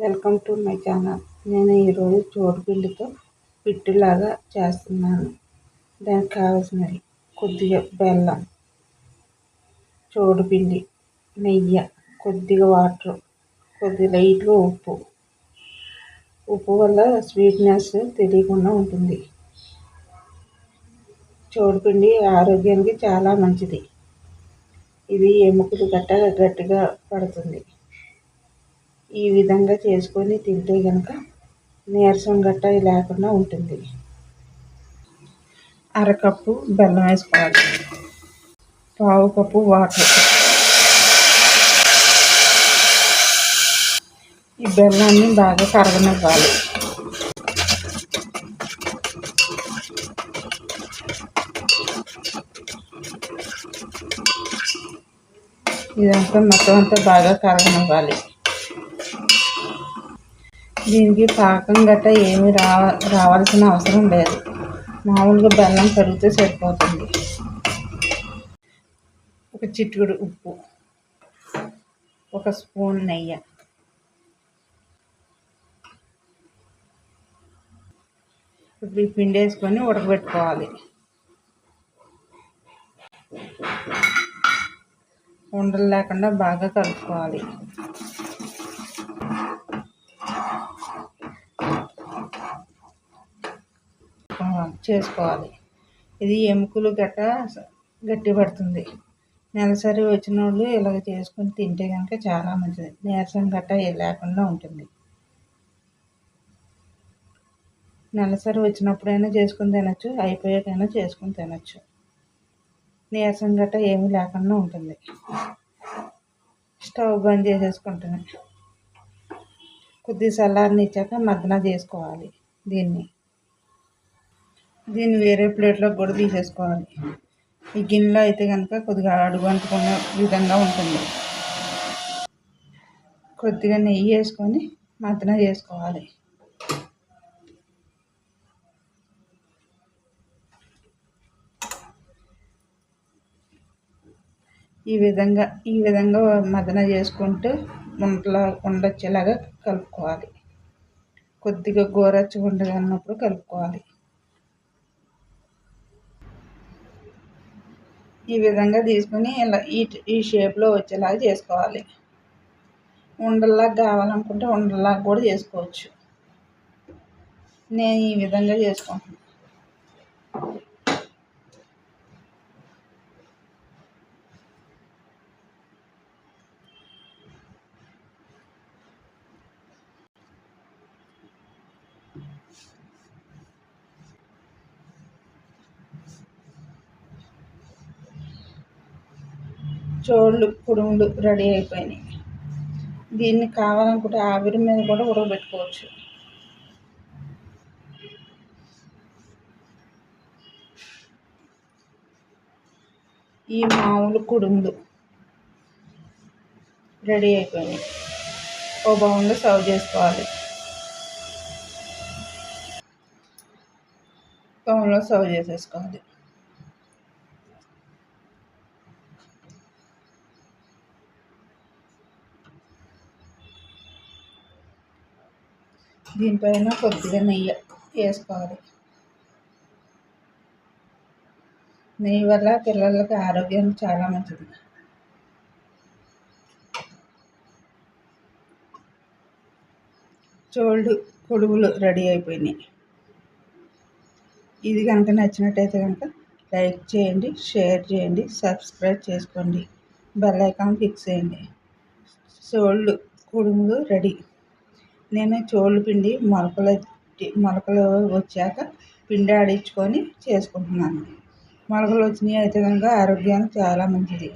Welcome to my channel. నేను ఈరోజు చోటుపిండితో పిట్టులాగా చేస్తున్నాను. దానికి కావాల్సినవి కొద్దిగా బెల్లం చోటుపిండి నెయ్యి కొద్దిగా వాటర్ కొద్దిగా లైట్గా ఉప్పు. ఉప్పు వల్ల స్వీట్నెస్ తెలియకుండా ఉంటుంది. చోటుపిండి ఆరోగ్యానికి చాలా మంచిది. ఇది ఎముకలు గట్ట గట్టిగా పడుతుంది. ఈ విధంగా చేసుకొని తింటే కనుక నీరసం గట్ట లేకుండా ఉంటుంది. అరకప్పు బెల్లం వేసుకోవాలి పావు కప్పు వాటర్. ఈ బెల్లాన్ని బాగా కరగనివ్వాలి. ఇదంతా మొత్తం అంతా బాగా కరగనివ్వాలి. దీనికి పాకం గట్ట ఏమి రావ రావాల్సిన అవసరం లేదు. మామూలుగా బెల్లం కరిగితే సరిపోతుంది. ఒక చిట్టుకుడు ఉప్పు. ఒక స్పూన్ నెయ్యి. ఇప్పుడు ఈ పిండి వేసుకొని ఉడకబెట్టుకోవాలి. ఉండలు లేకుండా బాగా కలుపుకోవాలి. చేసుకోవాలి. ఇది ఎముకలు గట్ట గట్టి పడుతుంది. నెలసరి వచ్చిన వాళ్ళు ఇలాగ చేసుకొని తింటే కనుక చాలా మంచిది. నీరసం గట్ట లేకుండా ఉంటుంది. నెలసరి వచ్చినప్పుడైనా చేసుకుని తినచ్చు అయిపోయాకైనా చేసుకుని తినచ్చు. నీరసం గట్ట ఏమీ లేకుండా ఉంటుంది. స్టవ్ బంద్ చేసేసుకుంటున్నాను. కొద్ది ఇచ్చాక మద్దన చేసుకోవాలి దీన్ని. దీన్ని వేరే ప్లేట్లోకి కూడా తీసేసుకోవాలి. ఈ గిన్నెలో అయితే కనుక కొద్దిగా అడుగు అంటుకునే విధంగా ఉంటుంది. కొద్దిగా నెయ్యి వేసుకొని మద్దన చేసుకోవాలి. ఈ విధంగా ఈ విధంగా మదన చేసుకుంటూ వంటలా ఉండొచ్చేలాగా కలుపుకోవాలి. కొద్దిగా గోరచ్చ ఉండగా ఉన్నప్పుడు కలుపుకోవాలి. ఈ విధంగా తీసుకుని ఇలా ఈ ఈ షేప్లో వచ్చేలాగా చేసుకోవాలి. ఉండల్లాగా కావాలనుకుంటే ఉండల్లాగా కూడా చేసుకోవచ్చు. నేను ఈ విధంగా చేసుకుంటున్నాను. చోళ్ళు కుడుములు రెడీ అయిపోయినాయి. దీన్ని కావాలనుకుంటే ఆవిరి మీద కూడా ఉడకబెట్టుకోవచ్చు. ఈ మామూలు కుడుములు రెడీ అయిపోయినాయి. ఓ బౌన్లో సర్వ్ చేసుకోవాలి. బౌన్లో సర్వ్ చేసేసుకోవాలి. దీనిపైన కొద్దిగా నెయ్యి వేసుకోవాలి. నెయ్యి వల్ల పిల్లలకి ఆరోగ్యం చాలా మంచిది. చోళ్ళు కొడుగులు రెడీ అయిపోయినాయి. ఇది కనుక నచ్చినట్టయితే కనుక లైక్ చేయండి షేర్ చేయండి సబ్స్క్రైబ్ చేసుకోండి. బెల్ ఐకాన్ ఫిక్స్ చేయండి. చోళ్ళు కుడుములు రెడీ. నేను చోళ్ళు పిండి మొలకలు మొలకలు వచ్చాక పిండి ఆడించుకొని చేసుకుంటున్నాను. మొలకలు వచ్చినాయి అయితే కనుక ఆరోగ్యానికి చాలా మంచిది.